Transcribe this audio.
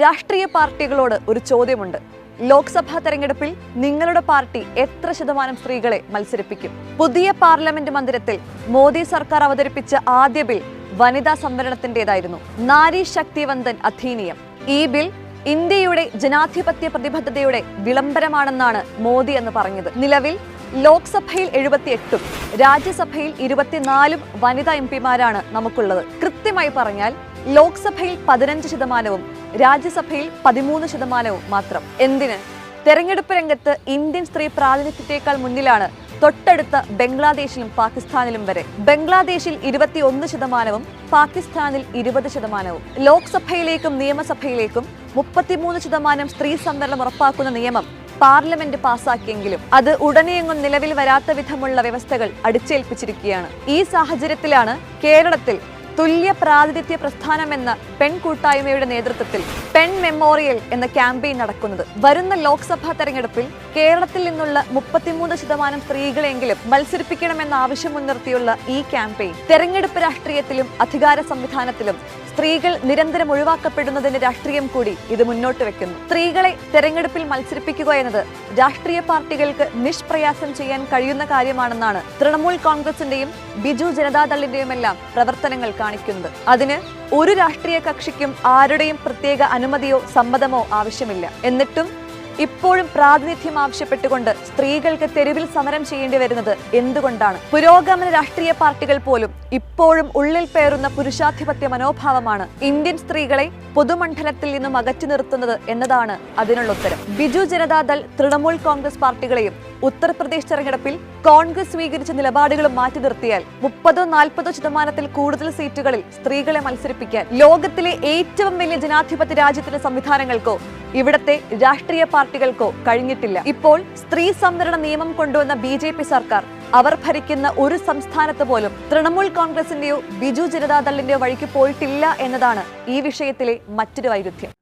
രാഷ്ട്രീയ പാർട്ടികളോട് ഒരു ചോദ്യമുണ്ട്. ലോക്സഭാ തെരഞ്ഞെടുപ്പിൽ നിങ്ങളുടെ പാർട്ടി എത്ര ശതമാനം സ്ത്രീകളെ മത്സരിപ്പിക്കും? പുതിയ പാർലമെന്റ് മന്ദിരത്തിൽ മോദി സർക്കാർ അവതരിപ്പിച്ച ആദ്യ ബിൽ വനിതാ സംവരണത്തിന്റേതായിരുന്നു നാരി ശക്തിവന്ദൻ അധീനിയം. ഈ ബിൽ ഇന്ത്യയുടെ ജനാധിപത്യ പ്രതിബദ്ധതയുടെ വിളംബരമാണെന്നാണ് മോദി എന്ന് പറഞ്ഞത്. നിലവിൽ ലോക്സഭയിൽ എഴുപത്തിയെട്ടും രാജ്യസഭയിൽ ഇരുപത്തിനാലും വനിതാ എം പിമാരാണ് നമുക്കുള്ളത്. കൃത്യമായി പറഞ്ഞാൽ ലോക്സഭയിൽ പതിനഞ്ച് ശതമാനവും രാജ്യസഭയിൽ പതിമൂന്ന് ശതമാനവും മാത്രം. എന്തിന്? തെരഞ്ഞെടുപ്പ് രംഗത്ത് ഇന്ത്യൻ സ്ത്രീ പ്രാതിനിധ്യത്തെക്കാൾ മുന്നിലാണ് തൊട്ടടുത്ത ബംഗ്ലാദേശിലും പാകിസ്ഥാനിലും വരെ. ബംഗ്ലാദേശിൽ ഇരുപത്തിയൊന്ന് ശതമാനവും പാകിസ്ഥാനിൽ ഇരുപത് ശതമാനവും. ലോക്സഭയിലേക്കും നിയമസഭയിലേക്കും മുപ്പത്തിമൂന്ന് ശതമാനം സ്ത്രീ സംവരണം ഉറപ്പാക്കുന്ന നിയമം പാർലമെന്റ് പാസാക്കിയെങ്കിലും അത് ഉടനെയെങ്ങും നിലവിൽ വരാത്ത വിധമുള്ള വ്യവസ്ഥകൾ അടിച്ചേൽപ്പിച്ചിരിക്കുകയാണ്. ഈ സാഹചര്യത്തിലാണ് കേരളത്തിൽ തുല്യ പ്രാതിനിധ്യ പ്രസ്ഥാനമെന്ന പെൺകൂട്ടായ്മയുടെ നേതൃത്വത്തിൽ പെൺ മെമ്മോറിയൽ എന്ന ക്യാമ്പയിൻ നടക്കുന്നത്. വരുന്ന ലോക്സഭാ തെരഞ്ഞെടുപ്പിൽ കേരളത്തിൽ നിന്നുള്ള മുപ്പത്തിമൂന്ന് ശതമാനം സ്ത്രീകളെങ്കിലും മത്സരിപ്പിക്കണമെന്ന ആവശ്യം മുൻനിർത്തിയുള്ള ഈ ക്യാമ്പയിൻ തെരഞ്ഞെടുപ്പ് രാഷ്ട്രീയത്തിലും അധികാര സംവിധാനത്തിലും സ്ത്രീകൾ നിരന്തരം ഒഴിവാക്കപ്പെടുന്നതിന്റെ രാഷ്ട്രീയം കൂടി ഇത് മുന്നോട്ട് വെക്കുന്നു. സ്ത്രീകളെ തെരഞ്ഞെടുപ്പിൽ മത്സരിപ്പിക്കുക എന്നത് രാഷ്ട്രീയ പാർട്ടികൾക്ക് നിഷ്പ്രയാസം ചെയ്യാൻ കഴിയുന്ന കാര്യമാണെന്നാണ് തൃണമൂൽ കോൺഗ്രസിന്റെയും ബിജു ജനതാദളിന്റെയുമെല്ലാം പ്രവർത്തനങ്ങൾ കാണിക്കുന്നത്. അതിന് ഒരു രാഷ്ട്രീയ കക്ഷിക്കും ആരുടെയും പ്രത്യേക അനുമതിയോ സമ്മതമോ ആവശ്യമില്ല. എന്നിട്ടും ഇപ്പോഴും പ്രാതിനിധ്യം ആവശ്യപ്പെട്ടുകൊണ്ട് സ്ത്രീകൾക്ക് തെരുവിൽ സമരം ചെയ്യേണ്ടി വരുന്നത് എന്തുകൊണ്ടാണ്? പുരോഗമന രാഷ്ട്രീയ പാർട്ടികൾ പോലും ഇപ്പോഴും ഉള്ളിൽ പേറുന്ന പുരുഷാധിപത്യ മനോഭാവമാണ് ഇന്ത്യൻ സ്ത്രീകളെ പൊതുമണ്ഡലത്തിൽ നിന്നും അകറ്റി നിർത്തുന്നത് എന്നതാണ് അതിനുള്ള ഉത്തരം. ബിജു ജനതാദൾ തൃണമൂൽ കോൺഗ്രസ് പാർട്ടികളെയും ഉത്തർപ്രദേശ് തെരഞ്ഞെടുപ്പിൽ കോൺഗ്രസ് സ്വീകരിച്ച നിലപാടുകളും മാറ്റി നിർത്തിയാൽ മുപ്പതോ നാൽപ്പതോ ശതമാനത്തിൽ കൂടുതൽ സീറ്റുകളിൽ സ്ത്രീകളെ മത്സരിപ്പിക്കാൻ ലോകത്തിലെ ഏറ്റവും വലിയ ജനാധിപത്യ രാജ്യത്തിന്റെ സംവിധാനങ്ങൾക്കോ ഇവിടത്തെ രാഷ്ട്രീയ പാർട്ടികൾക്കോ കഴിഞ്ഞിട്ടില്ല. ഇപ്പോൾ സ്ത്രീ സംവരണ നിയമം കൊണ്ടുവന്ന ബി ജെ പി സർക്കാർ അവർ ഭരിക്കുന്ന ഒരു സംസ്ഥാനത്ത് പോലും തൃണമൂൽ കോൺഗ്രസിന്റെയോ ബിജു ജനതാദളിന്റെയോ വഴിക്ക് പോയിട്ടില്ല എന്നതാണ് ഈ വിഷയത്തിലെ മറ്റൊരു വൈരുദ്ധ്യം.